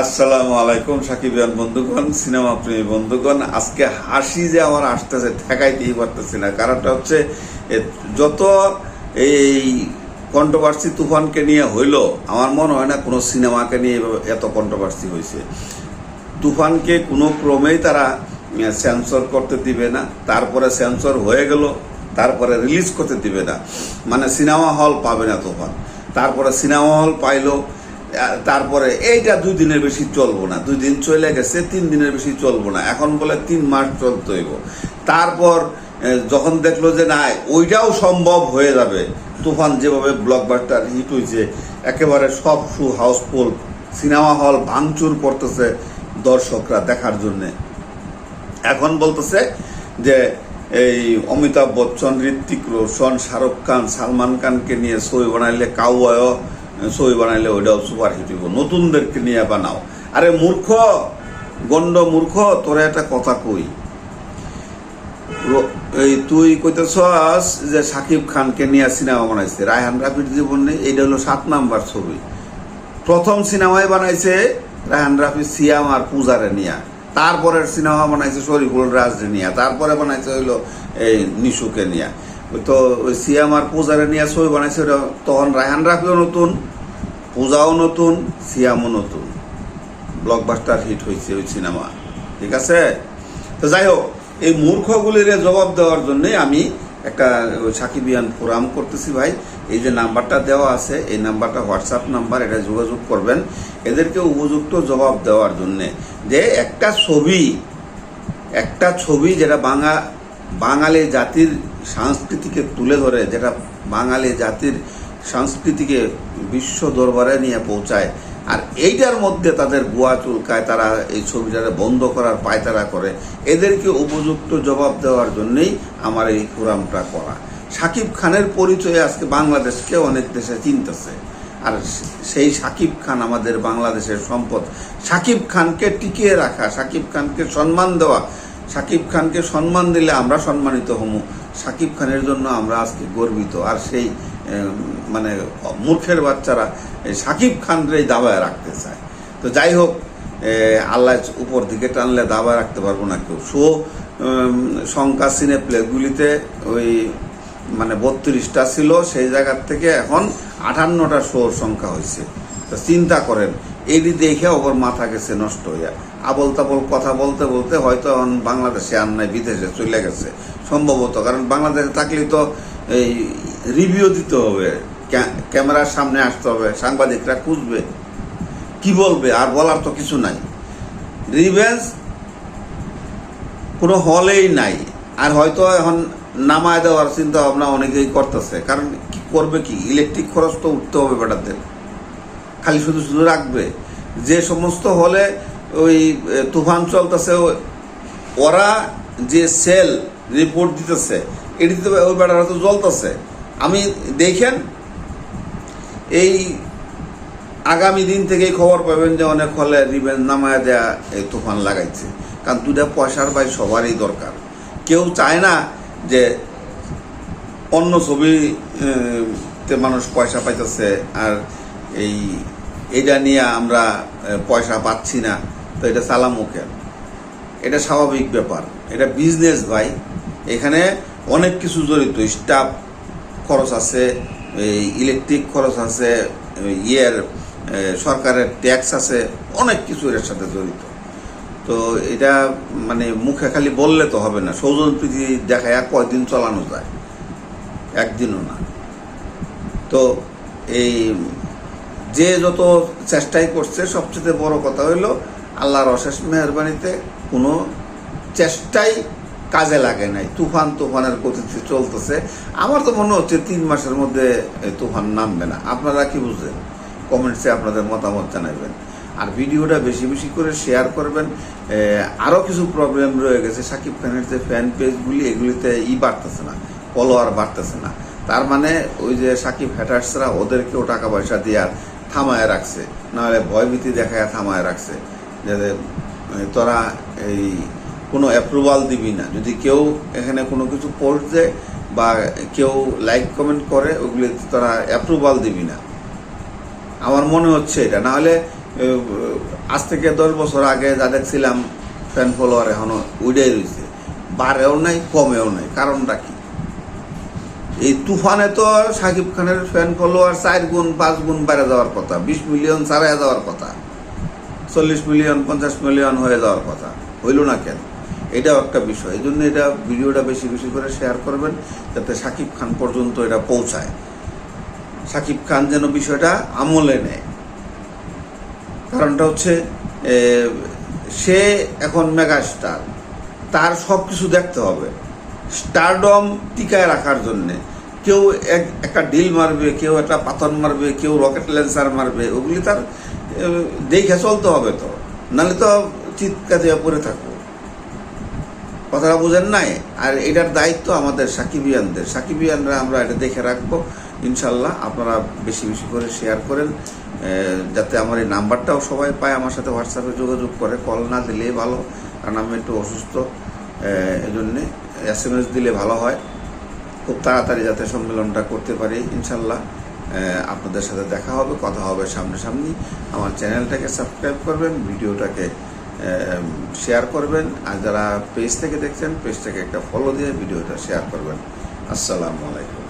আসসালামু আলাইকুম সাকিবিয়ান বন্ধুগণ, সিনেমা প্রেমী বন্ধুগণ। আজকে হাসি যে আমার আসতেছে, ঠেকাইতেই পারতেছি না। কারণটা হচ্ছে যত এই কন্ট্রোভার্সি তুফানকে নিয়ে হইল, আমার মনে হয় না কোনো সিনেমাকে নিয়ে এত কন্ট্রোভার্সি হয়েছে তুফানকে কোনো ক্রমেই তারা সেন্সর করতে দিবে না। তারপরে সেন্সর হয়ে গেল, তারপরে রিলিজ করতে দিবে না। মানে সিনেমা হল পাবে না তুফান। তারপরে সিনেমা হল পাইলো তারপরে এইটা দুই দিনের বেশি চলবো না। দুই দিন চলে গেছে, তিন দিনের বেশি চলবো না। এখন বলে তিন মাস চলতে হইব। তারপর যখন দেখল যে না, ওইটাও সম্ভব হয়ে যাবে, তুফান যেভাবে ব্লকবাস্টার হিট হয়েছে একেবারে সব শু হাউসফুল সিনেমা হল ভাঙচুর করতেছে দর্শকরা দেখার জন্যে। এখন বলতেছে যে, এই অমিতাভ বচ্চন ঋত্বিক রোশন, শাহরুখ খান, সালমান খানকে নিয়ে ছবি বানাইলে কাউয় ছবি বানাইলে ওইটাও সুপার হিট হইব। নতুনদেরকে নিয়ে বানাও আরে মূর্খ গন্ড মূর্খ, তোরা একটা কথা কই। এই তুই কইতেছস যে সাকিব খানকে নিয়ে সিনেমা বানাইছে। রায়হান রাফির জীবন নেই এইটা হলো সাত নাম্বার ছবি। প্রথম সিনেমায় বানাইছে রায়হান রাফি, সিয়াম আর পূজারে নিয়া। তারপরের সিনেমা বানাইছে শরীফুল রাজরে নিয়া। তারপরে বানাইছে হইল এই নিশুকে নিয়া। তো ওই সিয়াম আর পূজারে নিয়ে ছবি বানাইছে তখন রায়হান রাফিও নতুন, পূজাও নতুন, সিয়ামও নতুন। ব্লকবাস্টার হিট হয়েছে ওই সিনেমা, ঠিক আছে? তো যাই হোক, এই মূর্খগুলির জবাব দেওয়ার জন্যই আমি একটা সাকিবিয়ান ফোরাম করতেছি ভাই। এই যে নাম্বারটা দেওয়া আছে, এই নাম্বারটা হোয়াটসঅ্যাপ নাম্বার, এটা যোগাযোগ করবেন। এদেরকে উপযুক্ত জবাব দেওয়ার জন্যে যে একটা ছবি একটা ছবি যেটা বাঙা, বাঙালি জাতির সংস্কৃতিকে তুলে ধরে, যেটা বাঙালি জাতির সংস্কৃতিকে বিশ্ব দরবারে নিয়ে পৌঁছায়। আর এইটার মধ্যে তাদের গুয়া চুলকায়, তারা এই ছবিটাকে বন্ধ করার পায়তারা করে। এদেরকে উপযুক্ত জবাব দেওয়ার জন্যেই আমার এই ফোরামটা করা। সাকিব খানের পরিচয়ে আজকে বাংলাদেশকে অনেক দেশে চিনতেছে। আর সেই সাকিব খান আমাদের বাংলাদেশের সম্পদ। সাকিব খানকে টিকিয়ে রাখা, সাকিব খানকে সম্মান দেওয়া। সাকিব খানকে সম্মান দিলে আমরা সম্মানিত হমু। সাকিব খানের জন্য আমরা আজকে গর্বিত। আর সেই মানে মূর্খের বাচ্চারা সাকিব খানরে দাবায় রাখতে চায়। তো যাই হোক আল্লাহ উপর দিকে টানলে দাবায় রাখতে পারব না কেউ। শো সংখ্যা সিনে প্লেগুলিতে ওই মানে বত্রিশটা ছিল, সেই জায়গার থেকে এখন আটান্নটা শোর সংখ্যা হয়েছে। তো চিন্তা করেন এটি দেখে ওপর মাথা গেছে নষ্ট হইয়া। আবল তাবল কথা বলতে বলতে হয়তো এখন বাংলাদেশে আর নাই, বিদেশে চলে গেছে। সম্ভবত, কারণ বাংলাদেশে থাকলে তো এই রিভিউ দিতে হবে ক্যামেরার সামনে আসতে হবে, সাংবাদিকরা খুঁজবে। কি বলবে? আর বলার তো কিছু নাই। রিভেন্স কোনো হলেই নাই। আর হয়তো এখন নামায় দেওয়ার চিন্তা ভাবনা অনেকেই করতেছে। কারণ কি করবে কি? ইলেকট্রিক খরচ তো উঠতে হবে বেটাদের। খালি শুধু শুধু রাখবে। যে সমস্ত হলে ওই তুফান চলতেছে ওরা যে সেল রিপোর্ট দিতেছে এটি এটিতে ওই বেটারা হয়তো জ্বলতেছে। আমি দেখেন এই আগামী দিন থেকেই খবর পাবেন যে অনেক হলে রিভেঞ্জ নামায় দেয়া এই তুফান লাগাইছে। কারণ দুটা পয়সার ভাই সবারই দরকার। কেউ চায় না যে অন্য ছবি আহ, তে মানুষ পয়সা পাইতেছে আর এই এটা নিয়ে আমরা পয়সা পাচ্ছি না, তো এটা চালামো কেন? এটা স্বাভাবিক ব্যাপার। এটা বিজনেস ভাই। এখানে অনেক কিছু জড়িত। স্টাফ খরচ আছে ইলেকট্রিক খরচ আছে ইয়ের সরকারের ট্যাক্স আছে, অনেক কিছু এর সাথে জড়িত। তো এটা মানে মুখে খালি বললে তো হবে না। সৌজন প্রীতি দেখায় কয়দিন চালানো যায়? একদিনও না। তো এই যে যত চেষ্টাই করছে, সবচেয়ে বড় কথা হইল, আল্লাহর অশেষ মেহরবানিতে কোনো চেষ্টাই কাজে লাগে নাই। তুফান তুফানের গতিতে চলতেছে। আমার তো মনে হচ্ছে তিন মাসের মধ্যে তুফান নামবে না। আপনারা কি বুঝলেন? কমেন্টসে আপনাদের মতামত জানাবেন। আর ভিডিওটা বেশি বেশি করে শেয়ার করবেন। আরও কিছু প্রবলেম রয়ে গেছে। সাকিব খানের যে ফ্যান পেজগুলি এগুলিতে ই বাড়তেছে না ফলোয়ার বাড়তেছে না। তার মানে ওই যে সাকিব হ্যাটার্সরা ওদেরকেও টাকা পয়সা দিয়ে থামায় রাখছে। নাহলে ভয়ভীতি দেখায় থামায় রাখছে যাতে তোরা এই কোনো অ্যাপ্রুভাল দিবি না। যদি কেউ এখানে কোনো কিছু পোস্ট দেয় বা কেউ লাইক কমেন্ট করে, ওগুলি তোরা অ্যাপ্রুভাল দিবি না। আমার মনে হচ্ছে এটা। নাহলে আজ থেকে দশ বছর আগে যা দেখছিলাম ফ্যান ফলোয়ার এখনও উইডাই রয়েছে বাড়েও নাই, কমেও নাই। কারণটা কি? এই তুফানে তো সাকিব খানের ফ্যান ফলোয়ার চার গুণ, পাঁচ গুণ বেড়ে যাওয়ার কথা। বিশ মিলিয়ন ছাড়া যাওয়ার কথা। চল্লিশ মিলিয়ন পঞ্চাশ মিলিয়ন হয়ে যাওয়ার কথা। হইল না কেন? এটাও একটা বিষয়। এই জন্য এটা ভিডিওটা বেশি বেশি করে শেয়ার করবেন, যাতে সাকিব খান পর্যন্ত এটা পৌঁছায়। সাকিব খান যেন বিষয়টা আমলে নেয়। কারণটা হচ্ছে সে এখন মেগা স্টার তার সব কিছু দেখতে হবে। স্টারডম টিকায় রাখার জন্যে। কেউ এক, একটা ডিল মারবে, কেউ একটা পাথর মারবে, কেউ রকেট ল্যান্সার মারবে, ওগুলি তার দেখে চলতে হবে তো। নাহলে তো চিৎকার দিয়ে পড়ে থাকব। কথাটা বুঝেন নাই? আর এটার দায়িত্ব আমাদের সাকিবিয়ানদের। সাকিবিয়ানরা আমরা এটা দেখে রাখব। ইনশাল্লাহ আপনারা বেশি বেশি করে শেয়ার করেন। যাতে আমার এই নাম্বারটাও সবাই পায়, আমার সাথে হোয়াটসঅ্যাপে যোগাযোগ করে। কল না দিলেই ভালো, কারণ আমি একটু অসুস্থ এই জন্যে এস এম এস দিলে ভালো হয়। খুব তাড়াতাড়ি যাতে সম্মেলনটা করতে পারি, ইনশাল্লাহ। আপনাদের সাথে দেখা হবে, কথা হবে সামনাসামনি। আমার চ্যানেলটাকে সাবস্ক্রাইব করবেন, ভিডিওটাকে শেয়ার করবেন। আর যারা পেজ থেকে দেখছেন, পেজটাকে একটা ফলো দিয়ে ভিডিওটা শেয়ার করবেন। আসসালামু আলাইকুম।